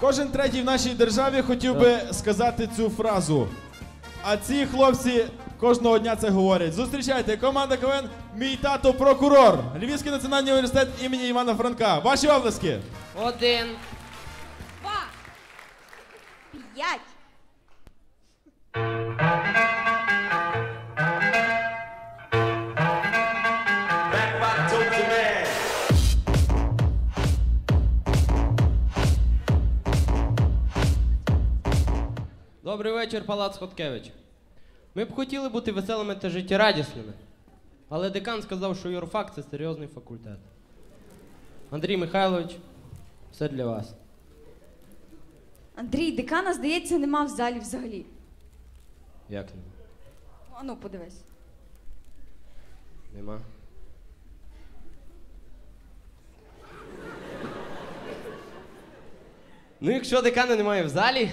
Кожен третій в нашій державі хотів би сказати цю фразу. А ці хлопці кожного дня це говорять. Зустрічайте, команда КВН Мій тато прокурор. Львівський національний університет імені Івана Франка. Ваші облески. Один. Два. П'ять. Добрий вечір, Палац Хоткевич. Ми б хотіли бути веселими та життєрадісними. Але декан сказав, що юрфак це серйозний факультет. Андрій Михайлович, все для вас. Андрій, декана, здається, нема в залі взагалі. Як нема? Ну, Ану, подивись. Нема. Ну, якщо декана немає в залі,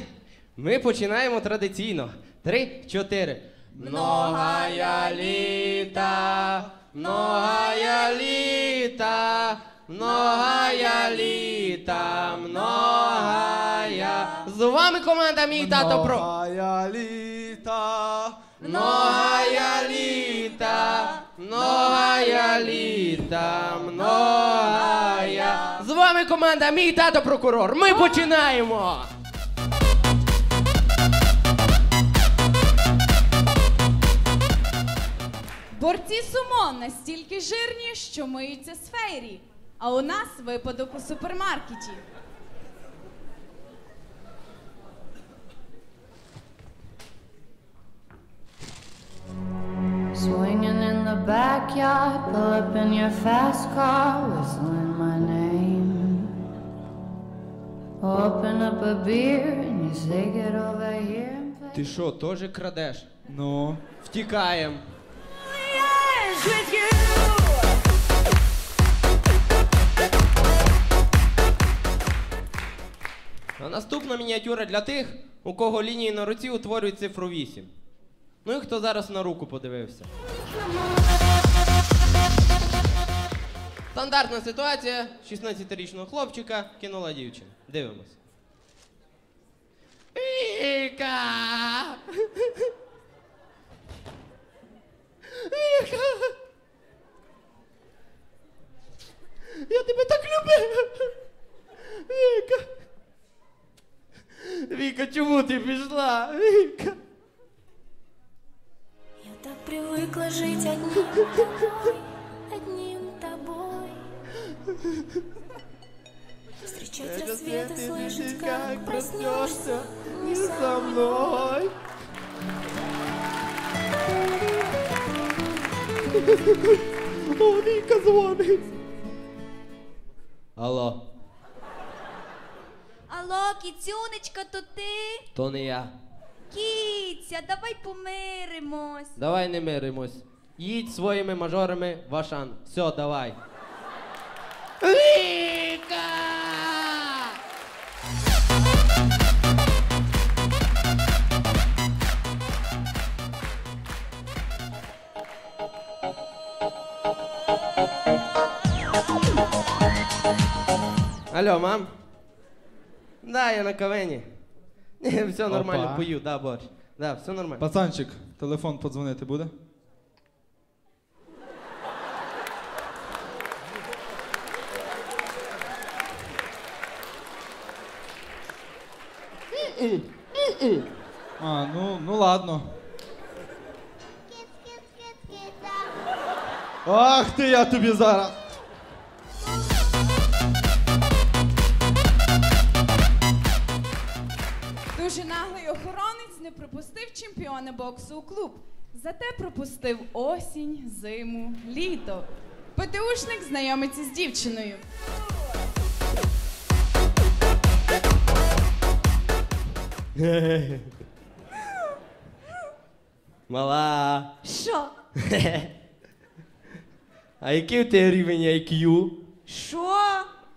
ми починаємо традиційно. Три, чотири. Многая літа, многая літа, многая літа, многая. З вами команда мій тато про. Многая літа. Многая літа, многая літа, многая. З вами команда Мій тато прокурор. Ми починаємо. Борці сумо настільки жирні, що миються з фейрі. А у нас випадок у супермаркеті. Swinging in the backyard, pull up in your fast car, whistling my name. Open up a beer and you say, Get over here and play. Ти що, теж крадеш? Ну. Втікаєм. Наступна мініатюра для тих, у кого лінії на руці утворюють цифру 8. Ну і хто зараз на руку подивився. Стандартна ситуація. 16-річного хлопчика кинула дівчина. Дивимось. Віка! Віка! Я тебе так любив! Віка! Віка, чому ти пішла? Віка! Я так привыкла жить одним тобой, одним тобой. Встречать рассветы, слышать, как проснешься не со мной. О, Віка дзвонить. Алло, Алло, кіцюнечка, то ти? то не я. Кіця, давай помиримось. Давай не миримось. Їдь своїми мажорами в Ашан. Все, давай. Алло, мам? Да, я на кавені. Ні, все нормально, Опа. пою, да, борщ. Да, все нормально. Пацанчик, телефон подзвонити буде? А, ну, ну ладно. Ах ти, я тобі зараз. Наглий охоронець не пропустив чемпіона боксу у клуб. Зате пропустив осінь, зиму, літо. ПТУшник знайомиться з дівчиною. Мала. Що? А який у тебе рівень IQ? Що?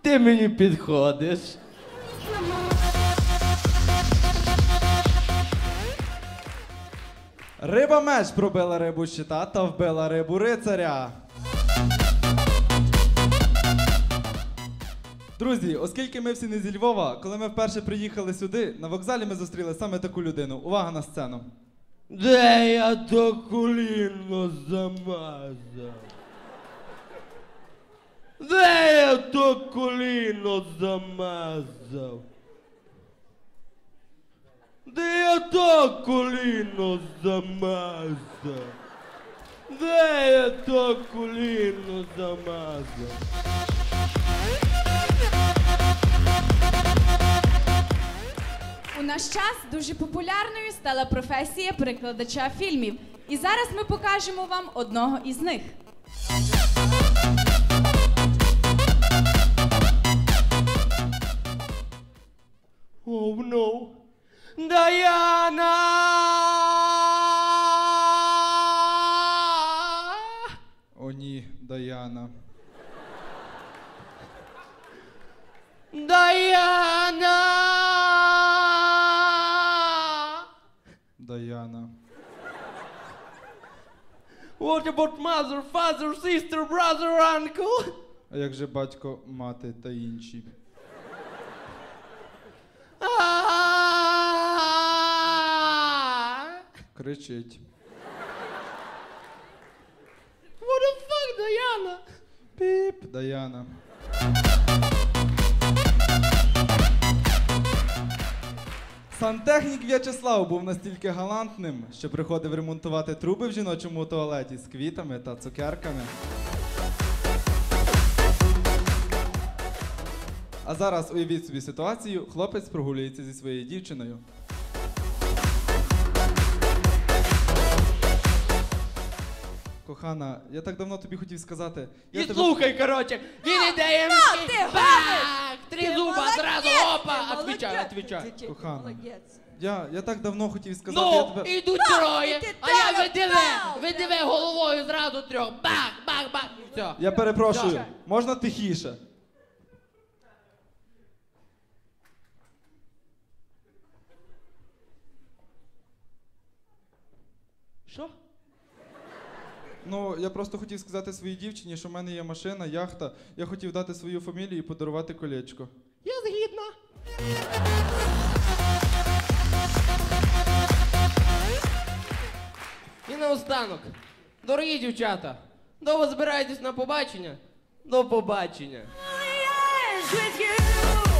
Ти мені підходиш. Риба меч пробила рибу щита та вбила рибу рицаря. Друзі, оскільки ми всі не зі Львова, коли ми вперше приїхали сюди, на вокзалі ми зустріли саме таку людину. Увага на сцену. Де я то коліно замазав? Де я то коліно замазав? Де я то коліно замазав? Де я то коліно замазав? У наш час дуже популярною стала професія перекладача фільмів. І зараз ми покажемо вам одного із них. Даяна! О ні, Даяна. Даяна! Даяна. What about mother, father, sister, brother, uncle? А як же батько, мати та інші? Кричить. What the fuck, Даяна? Піп, Даяна. Сантехнік В'ячеслав був настільки галантним, що приходив ремонтувати труби в жіночому туалеті з квітами та цукерками. А зараз уявіть собі ситуацію: хлопець прогулюється зі своєю дівчиною. Кохана, я так давно тобі хотів сказати. Я І тебе- слухай, короче, він іде на, ти бак, три зуба зразу, опа, отвічай, отвічай. ти- Кохана. Молодець. Я, я так давно хотів сказати, я Ну, тебе. ідуть троє, і ти а я так, видиве, так. видиве головою зразу трьох, бах, бах, бах, і все. Я перепрошую, Так. можна тихіше? Що? Ну, я просто хотів сказати своїй дівчині, що в мене є машина, яхта. Я хотів дати свою фамілію і подарувати колечко. Я згідна. І наостанок, дорогі дівчата, довго збираєтесь на побачення? До побачення. With you.